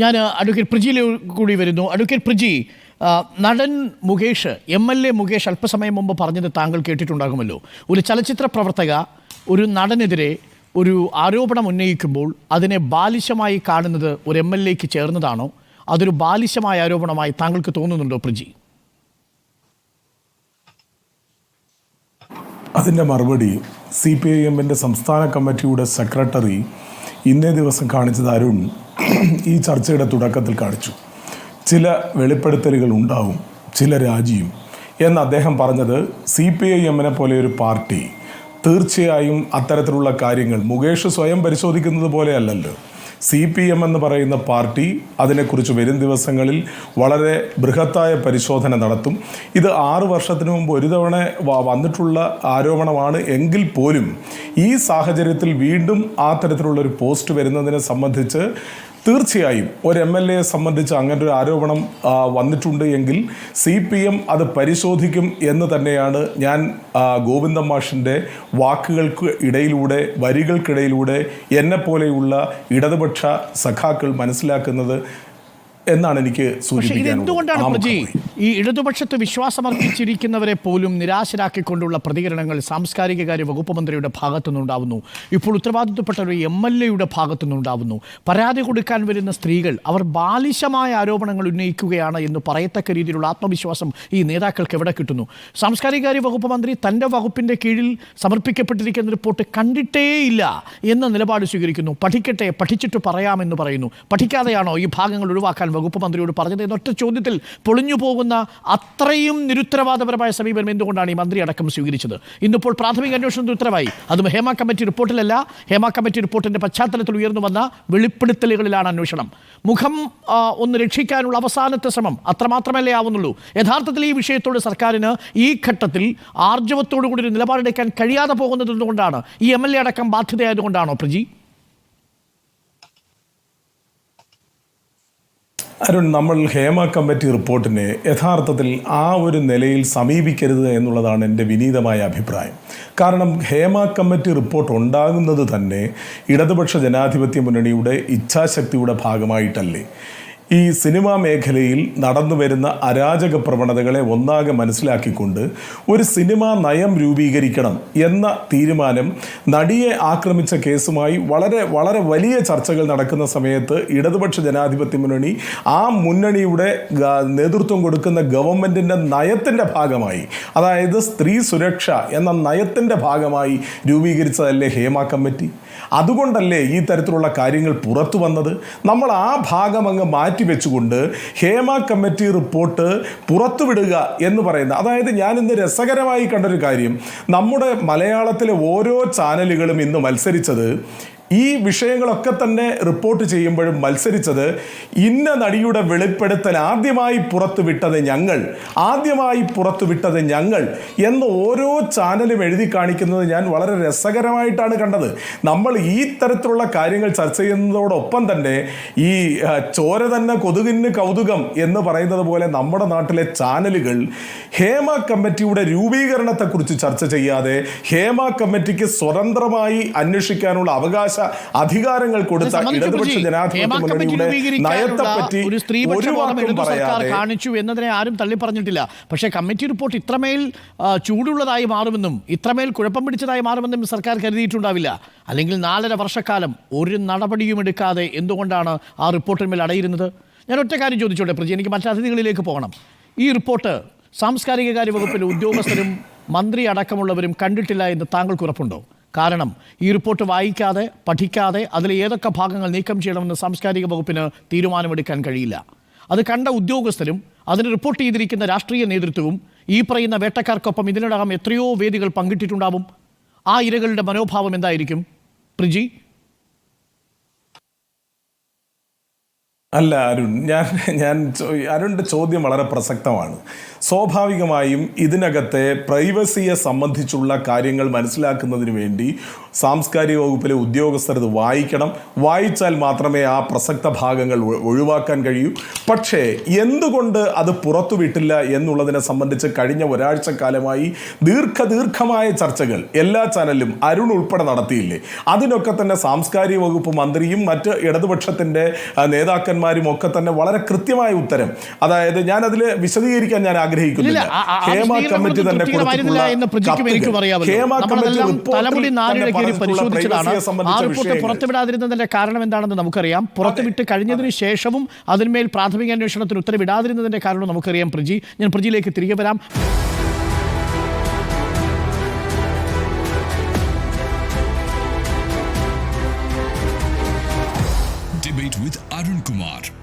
ഞാൻ അഡ്വക്കേറ്റ് പ്രിജിയിൽ കൂടി വരുന്നു. അഡ്വക്കേറ്റ് പ്രിജി നടൻ Mukesh M L A Mukesh അല്പസമയം മുമ്പ് പറഞ്ഞത് താങ്കൾ കേട്ടിട്ടുണ്ടാകുമല്ലോ. ഒരു ചലച്ചിത്ര പ്രവർത്തക ഒരു നടനെതിരെ ഒരു ആരോപണം ഉന്നയിക്കുമ്പോൾ അതിനെ ബാലിശമായി കാണുന്നത് ഒരു എം എൽ എക്ക് ചേർന്നതാണോ? അതൊരു ബാലിശമായ ആരോപണമായി താങ്കൾക്ക് തോന്നുന്നുണ്ടോ പ്രിജി? അതിന്റെ മറുപടി സി പി ഐ എമ്മിന്റെ സംസ്ഥാന കമ്മിറ്റിയുടെ സെക്രട്ടറി ഇന്നേ ദിവസം കാണിച്ചത് അരുൺ. ഈ ചർച്ചയുടെ തുടക്കത്തിൽ കാണിച്ചു. ചില വെളിപ്പെടുത്തലുകൾ ഉണ്ടാവും ചില രാജിയും. എന്ന് അദ്ദേഹം പറഞ്ഞത് സി പി ഐ എമ്മിനെ പോലെ ഒരു പാർട്ടി തീർച്ചയായും അത്തരത്തിലുള്ള കാര്യങ്ങൾ മുകേഷ് സ്വയം പരിശോധിക്കുന്നത് പോലെയല്ലല്ലോ സി പി എം എന്ന് പറയുന്ന പാർട്ടി അതിനെക്കുറിച്ച് വരും ദിവസങ്ങളിൽ വളരെ ബൃഹത്തായ പരിശോധന നടത്തും. ഇത് ആറ് വർഷത്തിന് മുമ്പ് ഒരു തവണ വന്നിട്ടുള്ള ആരോപണമാണ് എങ്കിൽ പോലും ഈ സാഹചര്യത്തിൽ വീണ്ടും ആ തരത്തിലുള്ള ഒരു പോസ്റ്റ് വരുന്നതിനെ സംബന്ധിച്ച് തീർച്ചയായും ഒരു എം എൽ എയെ സംബന്ധിച്ച് അങ്ങനെ ഒരു ആരോപണം വന്നിട്ടുണ്ട് എങ്കിൽ സി പി എം അത് പരിശോധിക്കും എന്ന് തന്നെയാണ് ഞാൻ ഗോവിന്ദ മാഷിന്റെ വാക്കുകൾക്ക് ഇടയിലൂടെ വരികൾക്കിടയിലൂടെ എന്നെപ്പോലെയുള്ള ഇടതുപക്ഷ സഖാക്കൾ മനസ്സിലാക്കുന്നത്. എന്നാണ് എനിക്ക് എന്തുകൊണ്ടാണ് പ്രജി? ഈ ഇടതുപക്ഷത്ത് വിശ്വാസമർപ്പിച്ചിരിക്കുന്നവരെ പോലും നിരാശരാക്കിക്കൊണ്ടുള്ള പ്രതികരണങ്ങൾ സാംസ്കാരിക കാര്യ വകുപ്പ് മന്ത്രിയുടെ ഭാഗത്തു നിന്നുണ്ടാവുന്നു ഇപ്പോൾ ഉത്തരവാദിത്വപ്പെട്ട ഒരു എം എൽ എയുടെ ഭാഗത്തു നിന്നുണ്ടാവുന്നു പരാതി കൊടുക്കാൻ വരുന്ന സ്ത്രീകൾ അവർ ബാലിശമായ ആരോപണങ്ങൾ ഉന്നയിക്കുകയാണ് എന്ന് പറയത്തക്ക രീതിയിലുള്ള ആത്മവിശ്വാസം ഈ നേതാക്കൾക്ക് എവിടെ കിട്ടുന്നു? സാംസ്കാരിക കാര്യ വകുപ്പ് മന്ത്രി തന്റെ വകുപ്പിന്റെ കീഴിൽ സമർപ്പിക്കപ്പെട്ടിരിക്കുന്ന റിപ്പോർട്ട് കണ്ടിട്ടേയില്ല എന്ന നിലപാട് സ്വീകരിക്കുന്നു. പഠിക്കട്ടെ പഠിച്ചിട്ട് പറയാമെന്ന് പറയുന്നു. പഠിക്കാതെയാണോ ഈ ഭാഗങ്ങൾ ഒഴിവാക്കാൻ വകുപ്പ് മന്ത്രിയോട് പറഞ്ഞത് എന്നൊറ്റ ചോദ്യത്തിൽ പൊളിഞ്ഞു പോകുന്ന അത്രയും നിരുത്തരവാദപരമായ സമീപനം എന്തുകൊണ്ടാണ് ഈ മന്ത്രി അടക്കം സ്വീകരിച്ചത്? ഇന്നിപ്പോൾ പ്രാഥമിക അന്വേഷണത്തിന് ഉത്തരവായി. അതും ഹേമ കമ്മിറ്റി റിപ്പോർട്ടിലല്ല. ഹേമ കമ്മിറ്റി റിപ്പോർട്ടിന്റെ പശ്ചാത്തലത്തിൽ ഉയർന്നു വന്ന വെളിപ്പെടുത്തലുകളിലാണ് അന്വേഷണം. മുഖം ഒന്ന് രക്ഷിക്കാനുള്ള അവസാനത്തെ ശ്രമം അത്രമാത്രമല്ലേ ആവുന്നുള്ളൂ. യഥാർത്ഥത്തിൽ ഈ വിഷയത്തോട് സർക്കാരിന് ഈ ഘട്ടത്തിൽ ആർജവത്തോടു കൂടി ഒരു നിലപാടെടുക്കാൻ കഴിയാതെ പോകുന്നത് എന്തുകൊണ്ടാണ്? ഈ എം എൽ എ അടക്കം ബാധ്യതയായതുകൊണ്ടാണോ പ്രജി? അരുൺ നമ്മൾ ഹേമ കമ്മിറ്റി റിപ്പോർട്ടിനെ യഥാർത്ഥത്തിൽ ആ ഒരു നിലയിൽ സമീപിക്കരുത് എന്നുള്ളതാണ് എന്റെ വിനീതമായ അഭിപ്രായം. കാരണം ഹേമ കമ്മിറ്റി റിപ്പോർട്ട് ഉണ്ടാകുന്നത് തന്നെ ഇടതുപക്ഷ ജനാധിപത്യ മുന്നണിയുടെ ഇച്ഛാശക്തിയുടെ ഭാഗമായിട്ടല്ലേ. ഈ സിനിമാ മേഖലയിൽ നടന്നു വരുന്ന അരാജക പ്രവണതകളെ ഒന്നാകെ മനസ്സിലാക്കിക്കൊണ്ട് ഒരു സിനിമാ നയം രൂപീകരിക്കണം എന്ന തീരുമാനം നടിയെ ആക്രമിച്ച കേസുമായി വളരെ വളരെ വലിയ ചർച്ചകൾ നടക്കുന്ന സമയത്ത് ഇടതുപക്ഷ ജനാധിപത്യ മുന്നണി ആ മുന്നണിയുടെ നേതൃത്വം കൊടുക്കുന്ന ഗവൺമെന്റിന്റെ നയത്തിന്റെ ഭാഗമായി അതായത് സ്ത്രീ സുരക്ഷ എന്ന നയത്തിന്റെ ഭാഗമായി രൂപീകരിച്ചതല്ലേ ഹേമ കമ്മിറ്റി? അതുകൊണ്ടല്ലേ ഈ തരത്തിലുള്ള കാര്യങ്ങൾ പുറത്തു വന്നത്? നമ്മൾ ആ ഭാഗം അങ്ങ് മാറ്റിവെച്ചുകൊണ്ട് ഹേമ കമ്മിറ്റി റിപ്പോർട്ട് പുറത്തുവിടുക എന്ന് പറയുന്നത്. അതായത് ഞാൻ ഇന്ന് രസകരമായി കണ്ടൊരു കാര്യം. നമ്മുടെ മലയാളത്തിലെ ഓരോ ചാനലുകളും ഇന്ന് മത്സരിച്ചത് ഈ വിഷയങ്ങളൊക്കെ തന്നെ റിപ്പോർട്ട് ചെയ്യുമ്പോഴും മത്സരിച്ചത് ഇന്ന നടിയുടെ വെളിപ്പെടുത്തൽ ആദ്യമായി പുറത്തുവിട്ടത് ഞങ്ങൾ ആദ്യമായി പുറത്തുവിട്ടത് ഞങ്ങൾ എന്ന് ഓരോ ചാനലും എഴുതി കാണിക്കുന്നത് ഞാൻ വളരെ രസകരമായിട്ടാണ് കണ്ടത്. നമ്മൾ ഈ തരത്തിലുള്ള കാര്യങ്ങൾ ചർച്ച ചെയ്യുന്നതോടൊപ്പം തന്നെ ഈ ചോര തന്നെ കൊതുകിന് കൗതുകം എന്ന് പറയുന്നത് പോലെ നമ്മുടെ നാട്ടിലെ ചാനലുകൾ ഹേമ കമ്മിറ്റിയുടെ രൂപീകരണത്തെക്കുറിച്ച് ചർച്ച ചെയ്യാതെ ഹേമ കമ്മിറ്റിക്ക് സ്വതന്ത്രമായി അന്വേഷിക്കാനുള്ള അവകാശ അധികാരങ്ങൾ കൊടുത്ത ഇടതുപക്ഷ ജനാധിപത്യ മുന്നണിയുടെ നയത്തെപ്പറ്റി ഒരു സ്ത്രീപക്ഷ സർക്കാർ കാണിച്ചു എന്നതിനെ ആരും തള്ളി പറഞ്ഞിട്ടില്ല പക്ഷേ കമ്മിറ്റി റിപ്പോർട്ട് ഇത്രമേൽ ചൂടുള്ളതായി മാറുമെന്നും ഇത്രമേൽ കുഴപ്പം പിടിച്ചതായി മാറുമെന്നും സർക്കാർ കരുതിയിട്ടുണ്ടാവില്ല. അല്ലെങ്കിൽ നാലര വർഷക്കാലം ഒരു നടപടിയും എടുക്കാതെ എന്തുകൊണ്ടാണ് ആ റിപ്പോർട്ടിന്മേൽ അടയിരുന്നത്? ഞാൻ ഒറ്റ കാര്യം ചോദിച്ചോട്ടെ പ്രജി എനിക്ക് മറ്റു അതിഥികളിലേക്ക് പോകണം. ഈ റിപ്പോർട്ട് സാംസ്കാരിക കാര്യ വകുപ്പിലെ ഉദ്യോഗസ്ഥരും മന്ത്രി അടക്കമുള്ളവരും കണ്ടിട്ടില്ല എന്ന് താങ്കൾക്ക് ഉറപ്പുണ്ടോ? കാരണം ഈ റിപ്പോർട്ട് വായിക്കാതെ പഠിക്കാതെ അതിലെ ഏതൊക്കെ ഭാഗങ്ങൾ നീക്കം ചെയ്യണമെന്ന് സാംസ്കാരിക വകുപ്പിന് തീരുമാനമെടുക്കാൻ കഴിയില്ല. അത് കണ്ട ഉദ്യോഗസ്ഥരും അതിന് റിപ്പോർട്ട് ചെയ്തിരിക്കുന്ന രാഷ്ട്രീയ നേതൃത്വവും ഈ പറയുന്ന വേട്ടക്കാർക്കൊപ്പം ഇതിനോടകം എത്രയോ വേദികൾ പങ്കിട്ടിട്ടുണ്ടാവും. ആ ഇരകളുടെ മനോഭാവം എന്തായിരിക്കും? പ്രിജി അല്ല അരുൺ ഞാൻ ഞാൻ അരുണിന്റെ ചോദ്യം വളരെ പ്രസക്തമാണ്. സ്വാഭാവികമായും ഇതിനകത്തെ പ്രൈവസിയെ സംബന്ധിച്ചുള്ള കാര്യങ്ങൾ മനസ്സിലാക്കുന്നതിന് വേണ്ടി സാംസ്കാരിക വകുപ്പിലെ ഉദ്യോഗസ്ഥർ ഇത് വായിക്കണം. വായിച്ചാൽ മാത്രമേ ആ പ്രസക്ത ഭാഗങ്ങൾ ഒഴിവാക്കാൻ കഴിയൂ. പക്ഷേ എന്തുകൊണ്ട് അത് പുറത്തുവിട്ടില്ല എന്നുള്ളതിനെ സംബന്ധിച്ച് കഴിഞ്ഞ ഒരാഴ്ച കാലമായി ദീർഘദീർഘമായ ചർച്ചകൾ എല്ലാ ചാനലിലും അരുൺ ഉൾപ്പെടെ നടത്തിയില്ലേ? അതിനൊക്കെ തന്നെ സാംസ്കാരിക വകുപ്പ് മന്ത്രിയും മറ്റ് ഇടതുപക്ഷത്തിന്റെ നേതാക്കന്മാരും ഒക്കെ തന്നെ വളരെ കൃത്യമായ ഉത്തരം. അതായത് ഞാൻ അതിൽ വിശദീകരിക്കാൻ ഞാൻ ആഗ്രഹിക്കുന്നില്ല. ഹേമ കമ്മിറ്റി തന്നെ കൊടുത്തിട്ടുള്ള ഹേമ കമ്മിറ്റി റിപ്പോർട്ടിൽ ഡിഗ്രി പരിശോധിച്ചതാണ്. ആ റിപ്പോർട്ട് പുറത്തുവിടാതിരുന്നതിന്റെ കാരണം എന്താണെന്ന് നമുക്കറിയാം പുറത്തുവിട്ട് കഴിഞ്ഞതിന് ശേഷവും അതിന്മേൽ പ്രാഥമിക അന്വേഷണത്തിന് ഉത്തരവിടാതിരുന്നതിന്റെ കാരണം നമുക്കറിയാം. പ്രജി ഞാൻ പ്രജിയിലേക്ക് തിരികെ വരാം. With Arun Kumar.